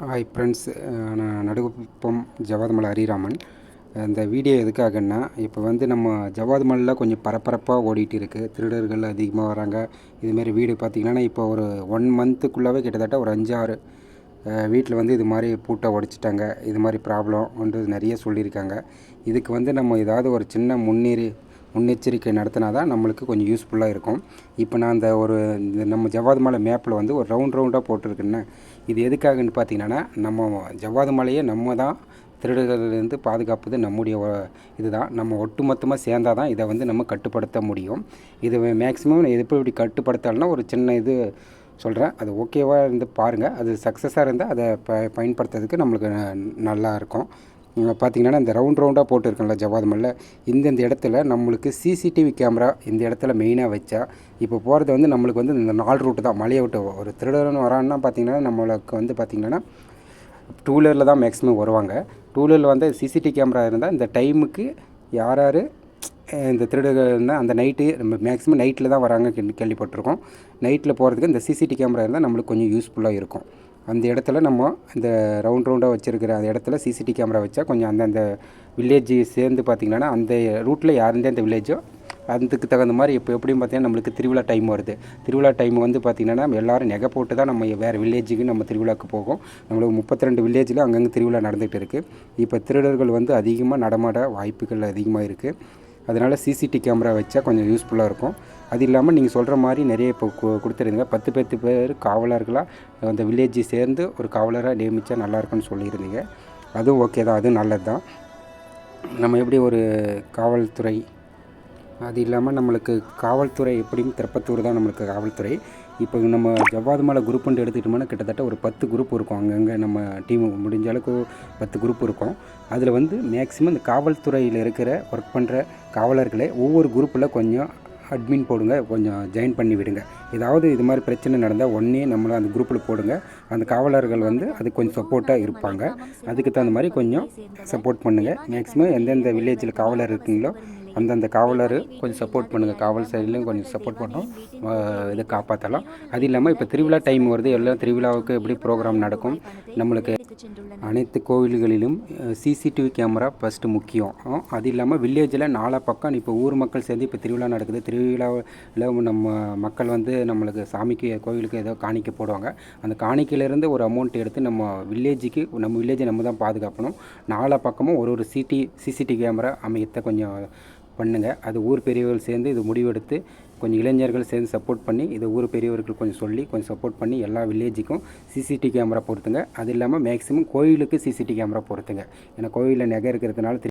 Hi friends நான் நடுகுப்பம் ஜவாதுமலை ஹரிராமன். இந்த video எதுக்காகன்னா இப்போ வந்து நம்ம ஜவாதுமலையில் கொஞ்சம் பரபரப்பாக ஓடிட்டு இருக்குது திருடர்கள் அதிகமாக வராங்க. இதுமாரி வீடு பார்த்திங்கன்னா இப்போ ஒரு ஒன் மந்த்துக்குள்ளவே கிட்டத்தட்ட ஒரு அஞ்சாறு வீட்டில் வந்து இது மாதிரி பூட்டை உடைச்சிட்டாங்க. இது மாதிரி ப்ராப்ளம் வந்து நிறைய சொல்லியிருக்காங்க. இதுக்கு வந்து நம்ம ஏதாவது ஒரு சின்ன முன்னேறி முன்னெச்சரிக்கை நடத்தினா தான் நம்மளுக்கு கொஞ்சம் யூஸ்ஃபுல்லாக இருக்கும். இப்போ நான் அந்த ஒரு இந்த நம்ம ஜவ்வாது மலை மேப்பில் வந்து ஒரு ரவுண்ட் ரவுண்டாக போட்டிருக்குன்னு. இது எதுக்காகன்னு பார்த்தீங்கன்னா நம்ம ஜவ்வாது மலையை நம்ம தான் திருடுகளிலிருந்து பாதுகாப்பது நம்முடைய இதுதான். நம்ம ஒட்டுமொத்தமாக சேர்ந்தால் தான் இதை வந்து நம்ம கட்டுப்படுத்த முடியும். இது மேக்ஸிமம் எப்படி இப்படி கட்டுப்படுத்தலைன்னா ஒரு சின்ன இது சொல்கிறேன் அது ஓகேவாக இருந்து பாருங்கள் அது சக்ஸஸாக இருந்தால் அதை ப பயன்படுத்துறதுக்கு நம்மளுக்கு நல்லா இருக்கும். பார்த்தீங்கன்னா இந்த ரவுண்ட் ரவுண்டாக போட்டுருக்கோம்ல ஜவாத் மல்ல. இந்தந்த இடத்துல நம்மளுக்கு சிசிடிவி கேமரா இந்த இடத்துல மெயினாக வச்சா இப்போ போகிறது வந்து நம்மளுக்கு வந்து இந்த நாலு ரூட்டு தான். மலையை விட்டு ஒரு திருடர்னு வரான்னா பார்த்தீங்கன்னா நம்மளுக்கு வந்து பார்த்திங்கன்னா டூ வீலரில் தான் மேக்ஸிமம் வருவாங்க. டூ வீலரில் வந்து சிசிடிவி கேமரா இருந்தால் இந்த டைமுக்கு யார் யார் இந்த திருடுகள்னா அந்த நைட்டு நம்ம மேக்ஸிமம் நைட்டில் தான் வராங்க கேள்விப்பட்டிருக்கோம். நைட்டில் போகிறதுக்கு இந்த சிசிடிவி கேமரா இருந்தால் நம்மளுக்கு கொஞ்சம் யூஸ்ஃபுல்லாக இருக்கும். அந்த இடத்துல நம்ம அந்த ரவுண்ட் ரவுண்டாக வச்சுருக்கிற அந்த இடத்துல சிசிடிவி கேமரா வச்சா கொஞ்சம் அந்தந்த வில்லேஜ் சேர்ந்து பார்த்திங்கன்னா அந்த ரூட்டில் யாருந்தே அந்த வில்லேஜோ அதுக்கு தகுந்த மாதிரி இப்போ எப்படியும் பார்த்தீங்கன்னா நம்மளுக்கு திருவிழா டைம் வருது. திருவிழா டைம் வந்து பார்த்திங்கன்னா எல்லாரும் நகை போட்டு தான் நம்ம வேறு வில்லேஜுக்கு நம்ம திருவிழாக்கு போகும். நம்மளுக்கு முப்பத்தி ரெண்டு வில்லேஜில் அங்கங்கே திருவிழா நடந்துகிட்டு இருக்குது இப்போ திருடர்கள் வந்து அதிகமாக நடமாட வாய்ப்புகள் அதிகமாக இருக்குது அதனால் சிசிடி கேமரா வச்சா கொஞ்சம் யூஸ்ஃபுல்லாக இருக்கும். அது இல்லாமல் நீங்கள் சொல்கிற மாதிரி நிறைய இப்போ கொடுத்துருந்தீங்க. பத்து பத்து பேர் காவலர்களாக அந்த வில்லேஜ் சேர்ந்து ஒரு காவலராக நியமித்தா நல்லா இருக்கும்னு சொல்லியிருந்தீங்க. அதுவும் ஓகே தான் அதுவும் நல்லது தான். நம்ம எப்படி ஒரு காவல்துறை அது இல்லாமல் நம்மளுக்கு காவல்துறை எப்படியும் திருப்பத்தூர் தான் நம்மளுக்கு காவல்துறை. இப்போ நம்ம ஜவ்வாது மலை குரூப்புன்ட்டு எடுத்துக்கிட்டோம்னா கிட்டத்தட்ட ஒரு பத்து குரூப் இருக்கும். அங்கங்கே நம்ம டீம் முடிஞ்ச அளவுக்கு பத்து குரூப் இருக்கும். அதில் வந்து மேக்ஸிமம் இந்த காவல்துறையில் இருக்கிற ஒர்க் பண்ணுற காவலர்களே ஒவ்வொரு குரூப்பில் கொஞ்சம் அட்மின் போடுங்க கொஞ்சம் ஜாயின் பண்ணி விடுங்க. ஏதாவது இது மாதிரி பிரச்சனை நடந்தால் ஒன்றே நம்மளை அந்த குரூப்பில் போடுங்க. அந்த காவலர்கள் வந்து அது கொஞ்சம் சப்போர்ட்டாக இருப்பாங்க. அதுக்கு தகுந்த மாதிரி கொஞ்சம் சப்போர்ட் பண்ணுங்கள் மேக்ஸிமம் எந்தெந்த வில்லேஜில் காவலர் இருக்கீங்களோ அந்தந்த காவலர் கொஞ்சம் சப்போர்ட் பண்ணுங்கள் காவல் சைட்லேயும் கொஞ்சம் சப்போர்ட் பண்ணோம். இதை காப்பாற்றலாம் அது இல்லாமல் இப்போ திருவிழா டைம் வருது. எல்லாம் திருவிழாவுக்கு எப்படி ப்ரோக்ராம் நடக்கும்? நம்மளுக்கு அனைத்து கோவில்களிலும் சிசிடிவி கேமரா ஃபஸ்ட்டு முக்கியம். அது இல்லாமல் வில்லேஜில் நாலா பக்கம் இப்போ ஊர் மக்கள் சேர்ந்து இப்போ திருவிழா நடக்குது. திருவிழாவில் நம்ம மக்கள் வந்து நம்மளுக்கு சாமிக்கு கோவிலுக்கு ஏதோ காணிக்கை போடுவாங்க. அந்த காணிக்கையிலேருந்து ஒரு அமௌண்ட் எடுத்து நம்ம வில்லேஜுக்கு நம்ம வில்லேஜை நம்ம தான் பாதுகாக்கணும் நாலா பக்கமும் ஒரு ஒரு சிடி சிசிடிவி கேமரா அமையத்தை கொஞ்சம் பண்ணுங்கள் அது ஊர் பெரியவர்கள் சேர்ந்து இது முடிவெடுத்து கொஞ்சம் இளைஞர்கள் சேர்ந்து சப்போர்ட் பண்ணி இதை ஊர் பெரியவர்கள் கொஞ்சம் சொல்லி கொஞ்சம் சப்போர்ட் பண்ணி எல்லா வில்லேஜுக்கும் சிசிடிவி கேமரா பொறுத்துங்க அது இல்லாமல் மேக்ஸிமம் கோயிலுக்கு சிசிடிவி கேமரா பொறுத்துங்க ஏன்னா கோயிலில் நகை இருக்கிறதுனால